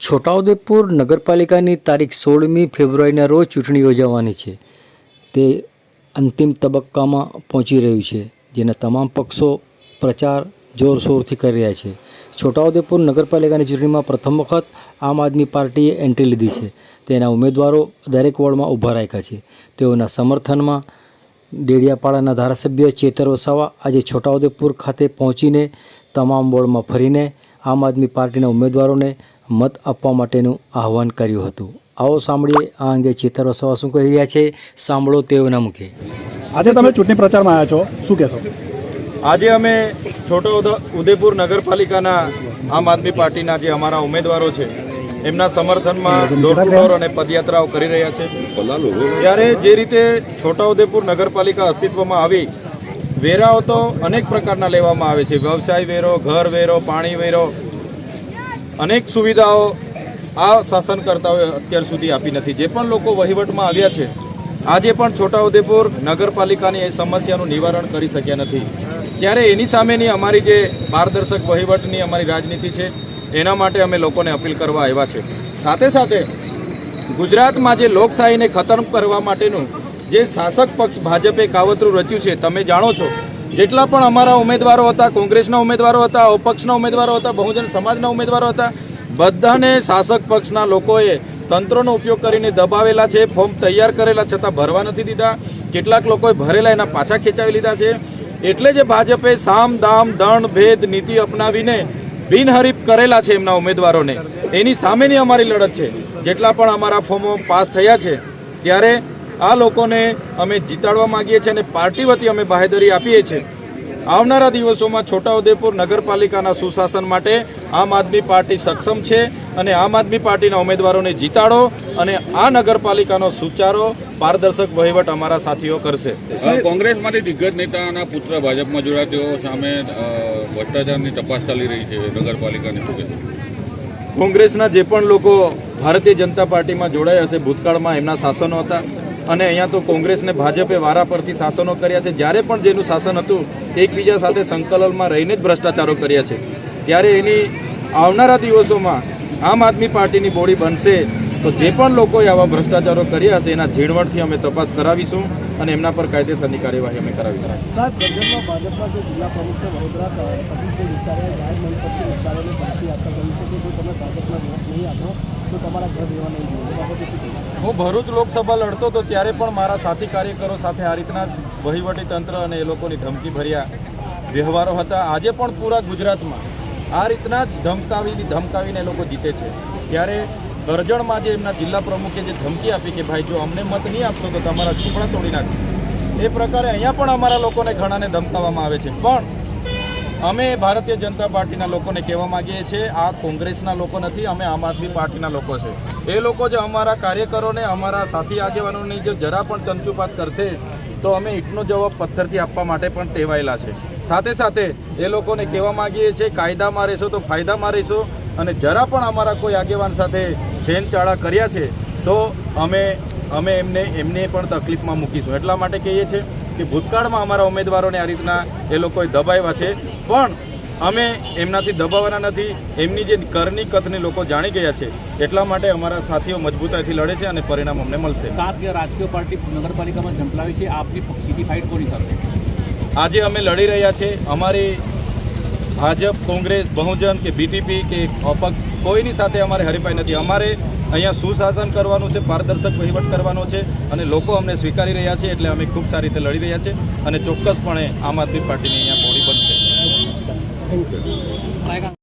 છોટાઉદેપુર નગરપાલિકાની તારીખ સોળમી ફેબ્રુઆરીના રોજ ચૂંટણી યોજાવાની છે. તે અંતિમ તબક્કામાં પહોંચી રહ્યું છે, જેના તમામ પક્ષો પ્રચાર જોરશોરથી કરી રહ્યા છે. છોટાઉદેપુર નગરપાલિકાની ચૂંટણીમાં પ્રથમ વખત આમ આદમી પાર્ટીએ એન્ટ્રી લીધી છે. તેના ઉમેદવારો દરેક વોર્ડમાં ઊભા રાખ્યા છે. તેઓના સમર્થનમાં ડેડિયાપાડાના ધારાસભ્ય ચેતર વસાવા આજે છોટાઉદેપુર ખાતે પહોંચીને તમામ વોર્ડમાં ફરીને આમ આદમી પાર્ટીના ઉમેદવારોને મત આપવા માટેનું આહવાન કર્યું હતું. આવો સાંભળીએ આ અંગે ચેતર વસાવા શું કહી રહ્યા છે. સાંભળો તેઓના મુખે. આજે તમે ચૂંટણી પ્રચારમાં આવ્યા છો. શું કહેશો? આજે અમે છોટો ઉદ- ઉદેપુર નગરપાલિકાના આમ આદમી પાર્ટીના જે અમારા ઉમેદવારો છે એમના સમર્થનમાં ડોર અને પદયાત્રાઓ કરી રહ્યા છે. ત્યારે જે રીતે છોટાઉદેપુર નગરપાલિકા અસ્તિત્વમાં આવી વેરાઓ તો અનેક પ્રકારના લેવામાં આવે છે. વ્યવસાય વેરો ઘર વેરો પાણી વેરો અનેક સુવિધાઓ આ શાસનકર્તાઓએ અત્યાર સુધી આપી નથી. જે પણ લોકો વહીવટમાં આવ્યા છે, આજે પણ છોટાઉદેપુર નગરપાલિકાની એ સમસ્યાનું નિવારણ કરી શક્યા નથી. ત્યારે એની સામેની અમારી જે પારદર્શક વહીવટની અમારી રાજનીતિ છે, એના માટે અમે લોકોને અપીલ કરવા આવ્યા છે. સાથે સાથે ગુજરાતમાં જે લોકશાહીને ખતમ કરવા માટેનું જે શાસક પક્ષ ભાજપે કાવતરું રચ્યું છે, તમે જાણો છો જેટલા પણ અમારા ઉમેદવારો હતા, કોંગ્રેસના ઉમેદવારો હતા, અપક્ષના ઉમેદવારો હતા, બહુજન સમાજના ઉમેદવારો હતા, બધાને શાસક પક્ષના લોકોએ તંત્રનો ઉપયોગ કરીને દબાવેલા છે, ફોર્મ તૈયાર કરેલા છતાં ભરવા નથી દીધા. કેટલાક લોકોએ ભરેલા એના પાછા ખેંચાવી લીધા છે. એટલે જે ભાજપે સામ, દામ, દંડ, ભેદ, નીતિ અપનાવીને બિનહરીફ કરેલા છે એમના ઉમેદવારોને. એની સામેની અમારી લડત છે. જેટલા પણ અમારા ફોર્મો પાસ થયા છે, ત્યારે આ લોકોને અમે જીતાડવા માંગીએ છીએ અને પાર્ટી વતી અમે બાહેદરી આપીએ છીએ. આવનારા દિવસોમાં છોટાઉદેપુર નગરપાલિકાના સુશાસન માટે આમ આદમી પાર્ટી સક્ષમ છે અને આમ આદમી પાર્ટીના ઉમેદવારોને જીતાડો અને આ નગરપાલિકાનો સુચારો પારદર્શક વહીવટ અમારા સાથીઓ કરશે. કોંગ્રેસમાંથી દિગ્ગજ નેતાના પુત્ર ભાજપમાં જોડાયા તેઓ સામે ભ્રષ્ટાચારની તપાસ ચાલી રહી છે નગરપાલિકાની કોંગ્રેસના જે પણ લોકો ભારતીય જનતા પાર્ટીમાં જોડાયા હશે ભૂતકાળમાં એમના શાસનો હતા અને અહીંયા તો કોંગ્રેસને ભાજપે વારા પરથી શાસનો કર્યા છે. જ્યારે પણ જેનું શાસન હતું, એકબીજા સાથે સંકલનમાં રહીને જ ભ્રષ્ટાચારો કર્યા છે. ત્યારે એની આવનારા દિવસોમાં આમ આદમી પાર્ટીની બોડી બનશે તો જે પણ લોકોએ આવા ભ્રષ્ટાચારો કર્યા હશે, એના ઝીણવટથી અમે તપાસ કરાવીશું અને એમના પર કાયદેસરની કાર્યવાહી અમે કરાવીશું. તો તમારા ઘર રહેવા નહીં? હું ભરૂચ લોકસભા લડતો તો ત્યારે પણ મારા સાથી કાર્યકરો સાથે આ રીતના વહીવટી તંત્ર અને એ લોકોની ધમકી ભર્યા વ્યવહારો હતા. આજે પણ પૂરા ગુજરાતમાં આ રીતના જ ધમકાવીને ધમકાવીને એ લોકો જીતે છે. ત્યારે કરજણમાં જે એમના જિલ્લા પ્રમુખે જે ધમકી આપી કે ભાઈ જો અમને મત નહીં આપશો તો તમારા ઝૂંપડા તોડી નાખીશું. એ પ્રકારે અહીંયા પણ અમારા લોકોને ઘણાને ધમકાવવામાં આવે છે. પણ અમે ભારતીય જનતા પાર્ટીના લોકોને કહેવા માગીએ છીએ, આ કોંગ્રેસના લોકો નથી, અમે આમ આદમી પાર્ટીના લોકો છે. એ લોકો જે અમારા કાર્યકરોને, અમારા સાથી આગેવાનોની જે જરા પણ ચંચુપાત કરશે, તો અમે ઈટનો જવાબ પથ્થરથી આપવા માટે પણ ટેવાયેલા છે. સાથે સાથે એ લોકોને કહેવા માંગીએ છીએ કાયદામાં રહેશો તો ફાયદામાં રહેશો અને જરા પણ અમારા કોઈ આગેવાન સાથે છેનચાળા કર્યા છે, તો અમે અમે એમને એમને પણ તકલીફમાં મૂકીશું. એટલા માટે કહીએ છીએ કે ભૂતકાળમાં અમારા ઉમેદવારોને આ રીતના એ લોકોએ દબાવ્યા છે. પણ અમે એમનાથી દબાવવાના નથી એમની જે કરની કથને લોકો જાણી ગયા છે એટલા માટે અમારા સાથીઓ મજબૂતાઈથી લડે છે અને પરિણામ અમને મળશે. સાત રાજકીય પાર્ટી નગરપાલિકામાં ઝંપલાવી છે આપની સીધી ફાઇટ કોની સાથે? આજે અમે લડી રહ્યા છે. અમારી ભાજપ કોંગ્રેસ બહુજન કે બીટીપી કે અપક્ષ કોઈની સાથે અમારે હરીફાઈ નથી. અમારે અહીંયા સુશાસન કરવાનું છે, પારદર્શક વહીવટ કરવાનો છે અને લોકો અમને સ્વીકારી રહ્યા છે એટલે અમે ખૂબ સારી રીતે લડી રહ્યા છે અને ચોક્કસપણે આમ આદમી પાર્ટીની અહીંયા બોડી બનશે. Thank you